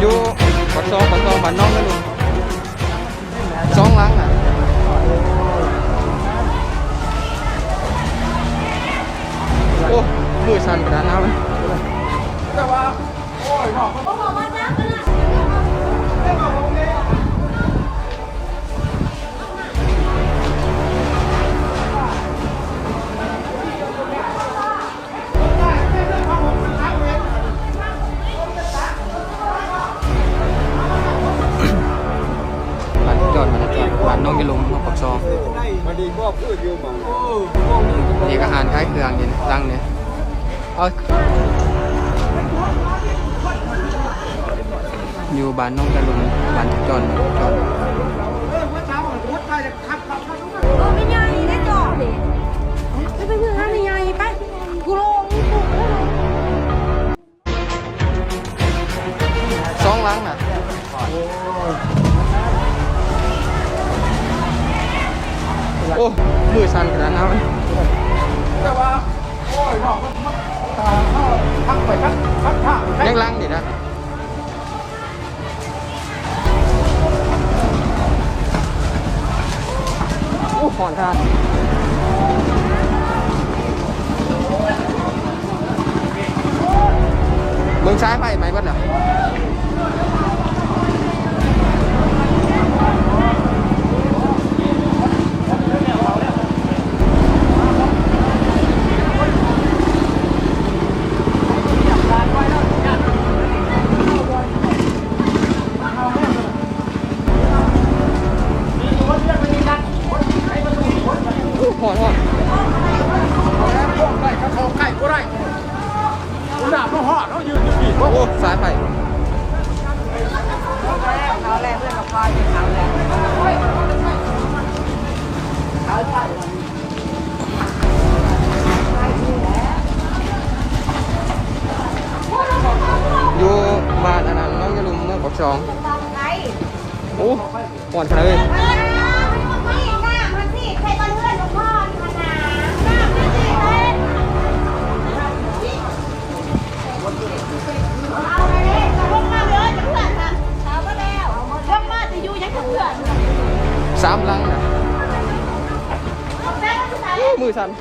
อยู่ปัดซองปัดซองบ้านน้องนะลุงสองหลังอะโอ้มือสั่นกระดานเอาเลยบ้านจอดบ้านน้องยะลุงน้องปักซองมาดีก็พูดองนี่ก็หารคล้ายเครื่องนี่ตั้งเนี่ยเอาอยู่บ้านน้องยะลุงบ้านจอดจอดเออไม่ใหญ่ได้จอบดิไปไปเพื่อนห้าไม่ใหญ่ไปกูลงกูลงสองหลังน่ะ โอ้มือสั่นกระดานเอาเลยแต่ว่าโอ้ยนอกตาเข้าพักไปพักพักท่ายังลังดินะโอ้หอนทานเมืองซ้ายไปไหมบ้านเหรอโอ้หอนหอน แล้วพวกได้กระทงไก่ก็ได้คุณดาบเขาหอดเขายืนอยู่ปีก โอ้ซ้ายไป เขาแรงเพื่ อยู่บ้านอันนั้นน้องจะลุมเมื่อปกชองโอ้หอนขนาดเลย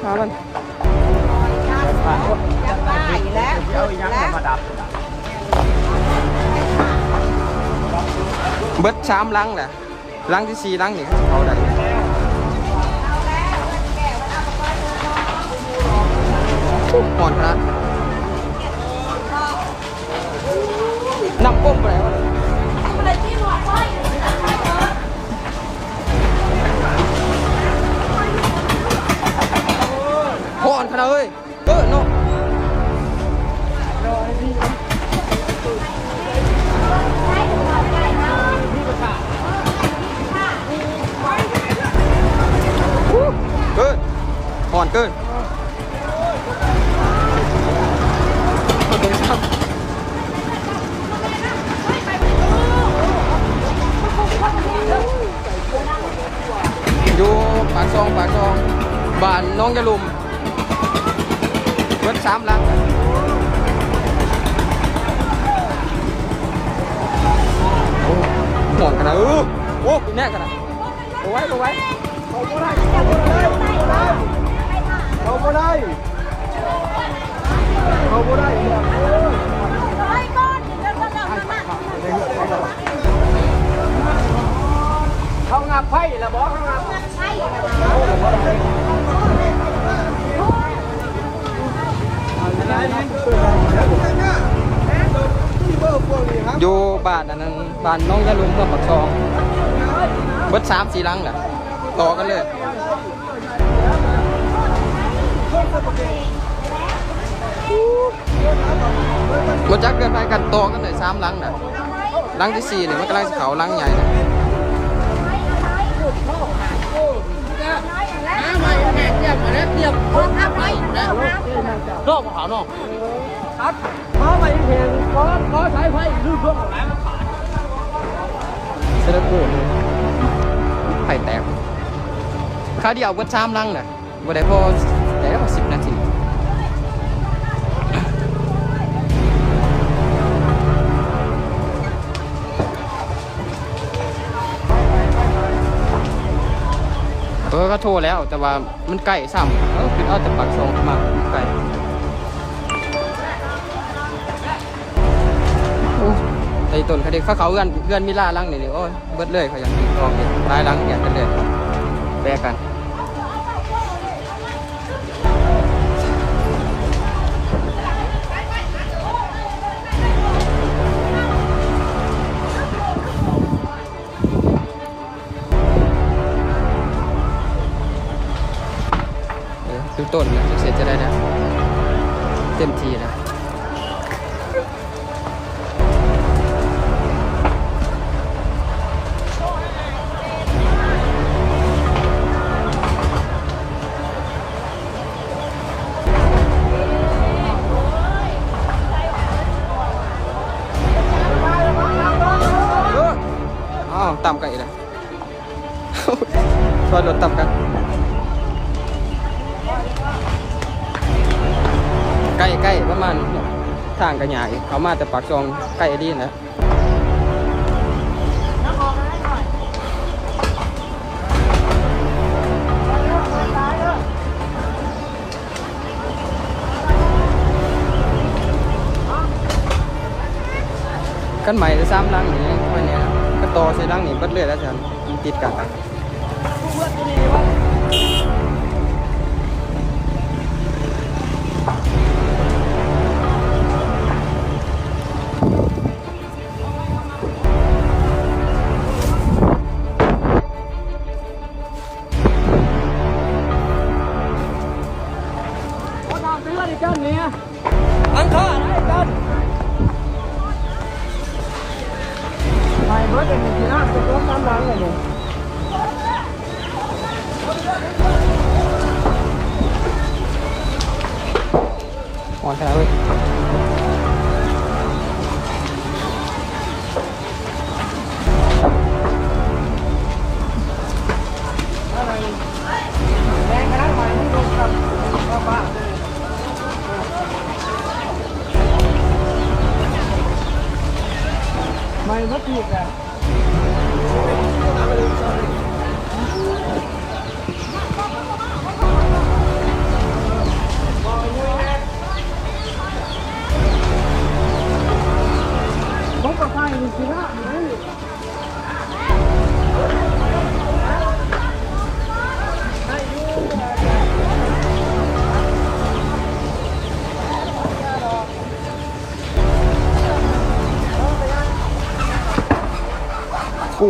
หามันจะบ้าอีกแล้วเอาอีกแล้วมาดับเบิดสามลังแหละลังที่สี่ลังนี่เขาได้โอ้หอนขนาดนำก้มไปแล้ว อนขนาดเลยเออเนาะอู้เกินหอนเกินเอาตัวนี้ซ้ำอยู่ปากซองปากซองบ้านน้องยะลุม อ้ปีแน่กันนะเอาไว้เอาไว้เขาก็ได้เขาก็ได้เขาก็ได้เขาก็ได้ร้อยก้อนเดี๋ยวก็ต้องมาเขางับไพ่ละบอกเขางับใช่อะไรนี่อยู่บ้านอันนั้นบ้านน้องยะลุมเพื่อปักซองเบิดสามสี่หลังแหละต่อกันเลยมันจักเกินไปกันต่อกันเลยสามหลังน่ะหลังที่สี่เนี่ยมันกำลังจะเขาหลังใหญ่นะน้ำไม่แม่เตรียมมาแล้วเตรียมพร้อมน้ำไปนะนอกขาวเนาะครับพร้อมไปเห็นพร้อมพร้อมสายไฟลืมเพื่อนของแม่มันขาดเซเลบกูไข่แตกข้าเดียววัดชามลังน่วัดได้พอแต่พอสิบนาทีเออก็โทรแล้วแต่ว่ามันไก่ซ้ำเออคือเอาแต่ปักสองมาไก่ ไอต้นเขาเด็กเขาเขาเอื้อนเอื้อนมีล่าลังนี่นี่โอ้ยเบิดเลยเขาอยากกินกองนี่ลายลังอยกกันเลยแบกกันดูต้นนะเสร็จจะได้นะเต็มทีนะ อ้าวต่ำกันอีกแล้วซอยรถต่ำกันใกล้ใกล้ประมาณทางกระหยายเขามาแต่ปากซองใกล้ดีนะกันใหม่จะซ้ำลังนี่ไว้เนี่ยก็ ต่อใส่ลังนี่เบัดเลยแล้วจันมันติดกัน ไม่พัดถูกอ่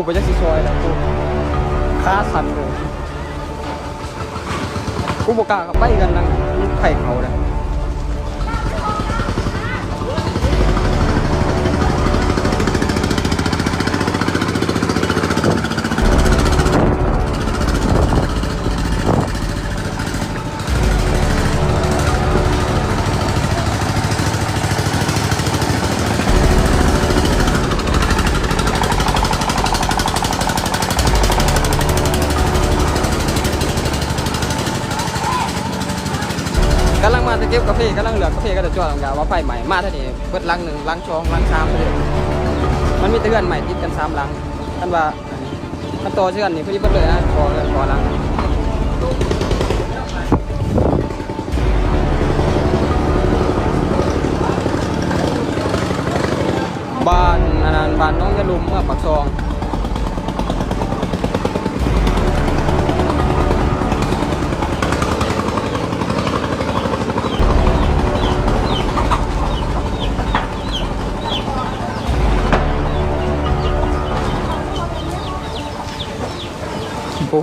ไปจักสิซอยแล้วกูค้าสันเลยกูบอกกล้ากับไปกันนั่งไข่เขาเลย กับกาแฟกำลังเหลือกาแฟก็จะจอดลงยาว่าไฟใหม่มาท่านี้เปิดลังหนึ่งลังชองลังสามเลยมันมีเตือนใหม่ติดกันสามลังท่านว่ามันโตเชื่อนนี่พอดีเปิดเลยนะพอเลยพอลังบ้านอันนั้นบ้านน้องยะลุมเมื่อปักซอง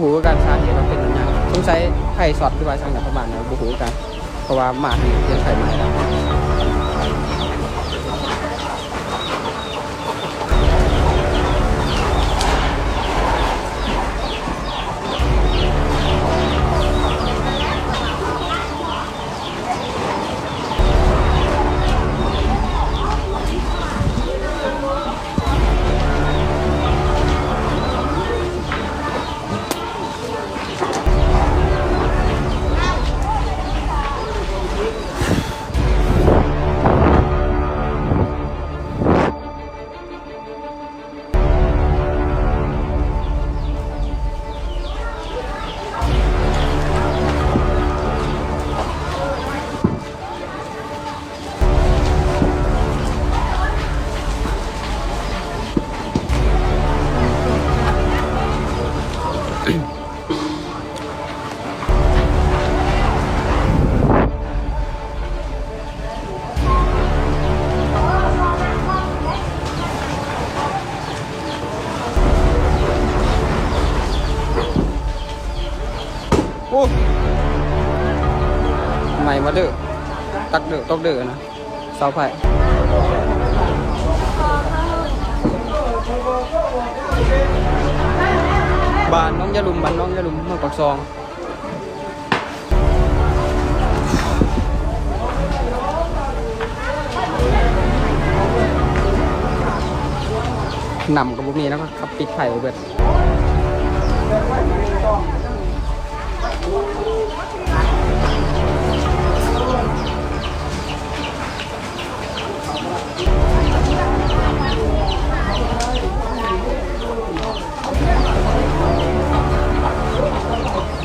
หูกันชาเหตุว่าเป็นอย่างสงใช้ไข่สอดหรือว่าช่างแบบประมาณนั้นบูหูกันเพราะว่าหมาเลี้ยงไข่ใหม่แล้วมา ตกเด้อตกเด้อนะเสาไผ่บ้านน้องยะลุมบ้านน้องยะลุมเมืองปักซองนำกับบุมีแล้วก็ขับปิดไผ่เบิด ไห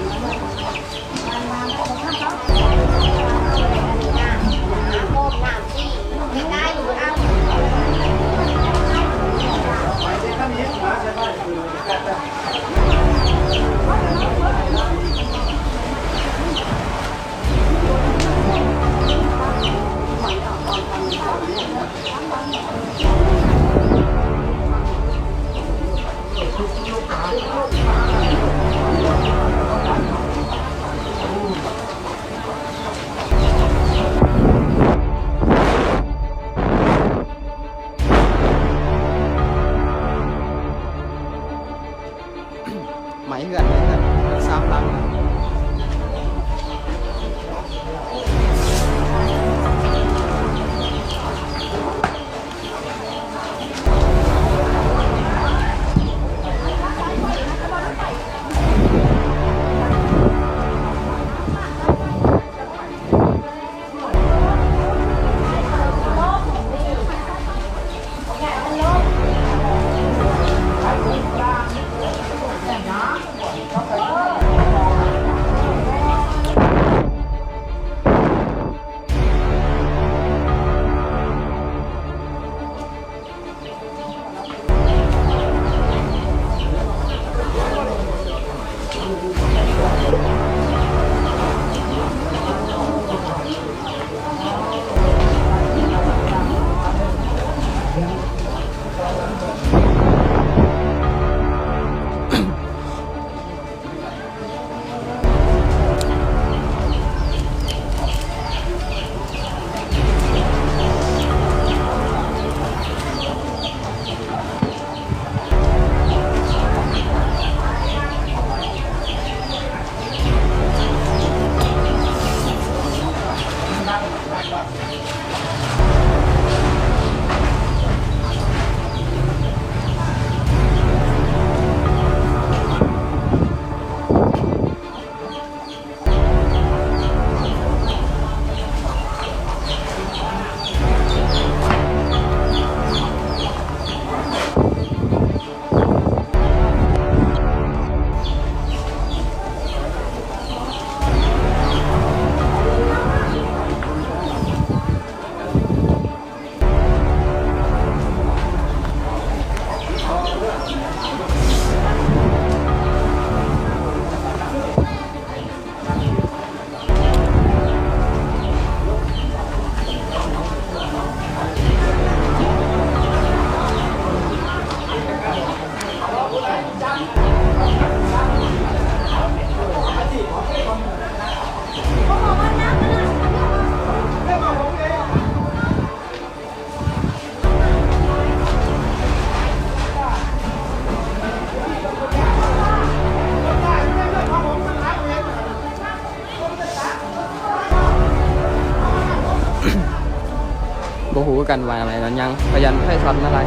กันไว้อะไรนั้นยังพยันให้ช็อตมาลาย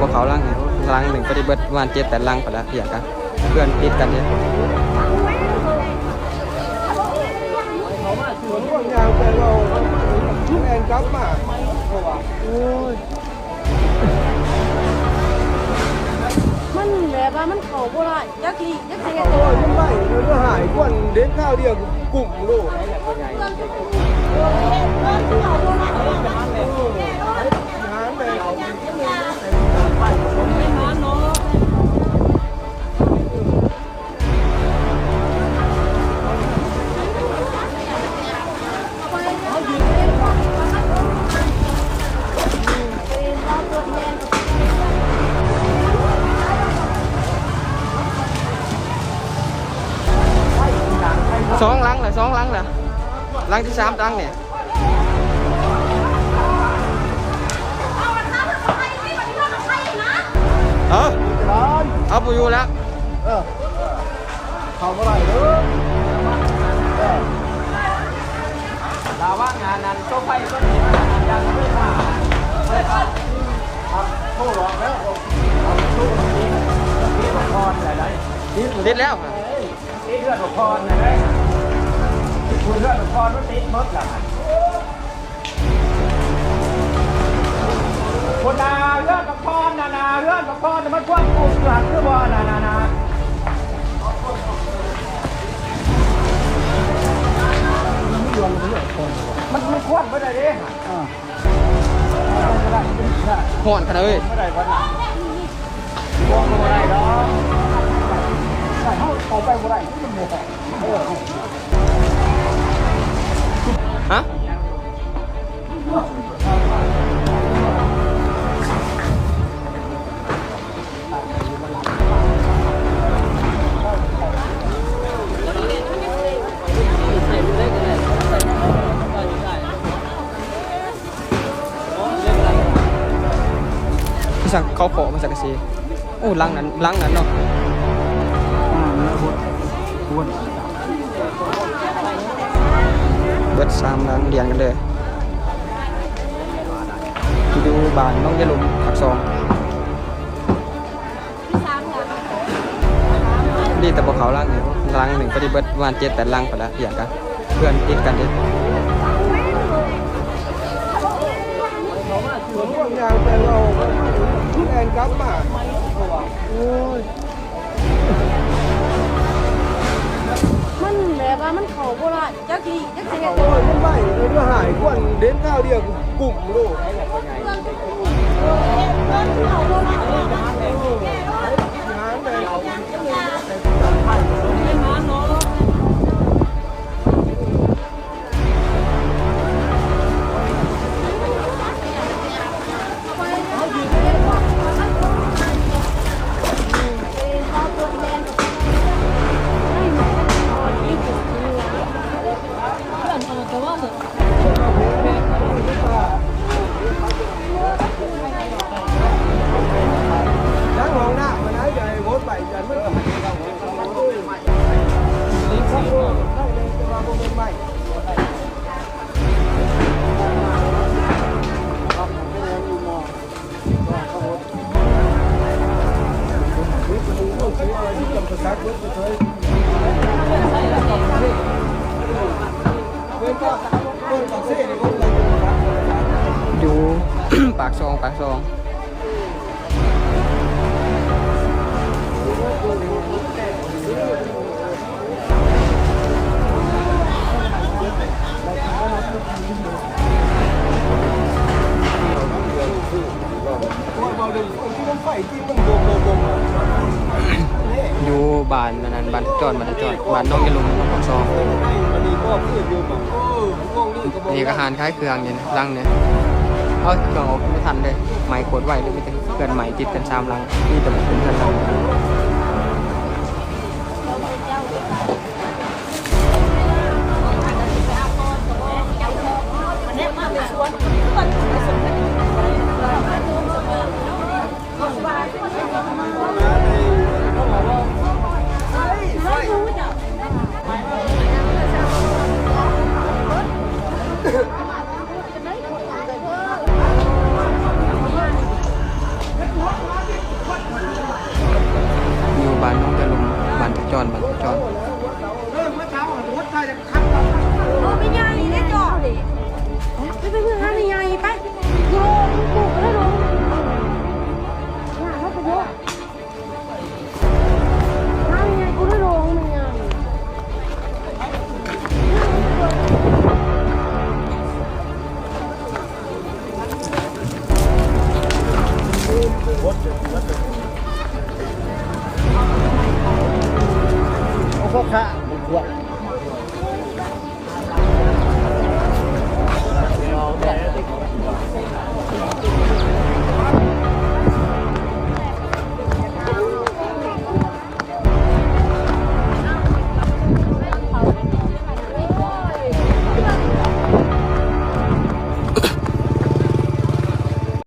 ตัวดีแต่บ่เขาลังเนี่ยลังหนึ่งก็ได้เบิดประมาณเจ็ดแปดลังพอละเพียกันเพื่อนติดกันเนี่ยแอนกลับมาโอ้ยมันแบบว่ามันเขาบ่ได้ยักษ์ที่ยักษ์ที่โอ้ยยังไงเดี๋ยวหายกวนเด็กข้าวเดียวกลุ่มลูกงานเลย หลังที่สามหลังเนี่ยเออร้านเอาปูอยู่แล้วเออเขาเมื่อไหร่เด้อเออลาว่างานนั้นก็ไปก็มีงานยังไม่มาโทษหรอกแล้วเอาสู้กับนี้นี่ของพรอะไรได้นี่ติดแล้วค่ะนี่เลือดของพรอะไรได้ คุณเลือดของพรมันติดมดหลังคนนาเลือดของพรนานาเลือดของพรมันกว้างกุหลังคือว่นานานามันมันควนไม่ได้เด้อ่าไม่ได้ด้ห่อนขนาดเอ้ยไม่ได้วันหลังควนไม่ได้ดอกใช่เขาเอาไปไม่ได้มันโมโพี่สั่งเขาขอมาสักกะซีโอ้ลังนั้นลังนั้นเนาะเบิดสามลังเรียนกันเลย บานน้องยะลุมผักซองดีแต่บอกเขาลังเนี่ยลังหนึ่งก็ไดีเบิดประมาณเจ็ดแปดลังไปแล้วอย่างกันเพื่อนติดกันดิสวนพวกยางแต่เราแอนกลับมาโอ้ย มันแบบว่ามันเข่าโบราณจักทีจักสิเฮ็ดโอ้ยมันไหวเลยด้วยหายควันเด่นข้าวเดียวกลุ่มโลกไอ้แบบยังไง ปากซองปากซองอยู่บ้านอันนั้นบ้านจอดบ้านจอดบ้านน้องยะลุมปากซองอันนี้ก็เพื่อนอยู่แบบเองนี่ก็หารคล้ายเครื่องเนี่ยนะลังเนี่ย เอ้ยเครื่องออกไม่ทันเลยไม้โคตรไวเลยไม่ถึงเพื่อนใหม่ติดกันสามลังนี่แต่เป็นเพื่อนลัง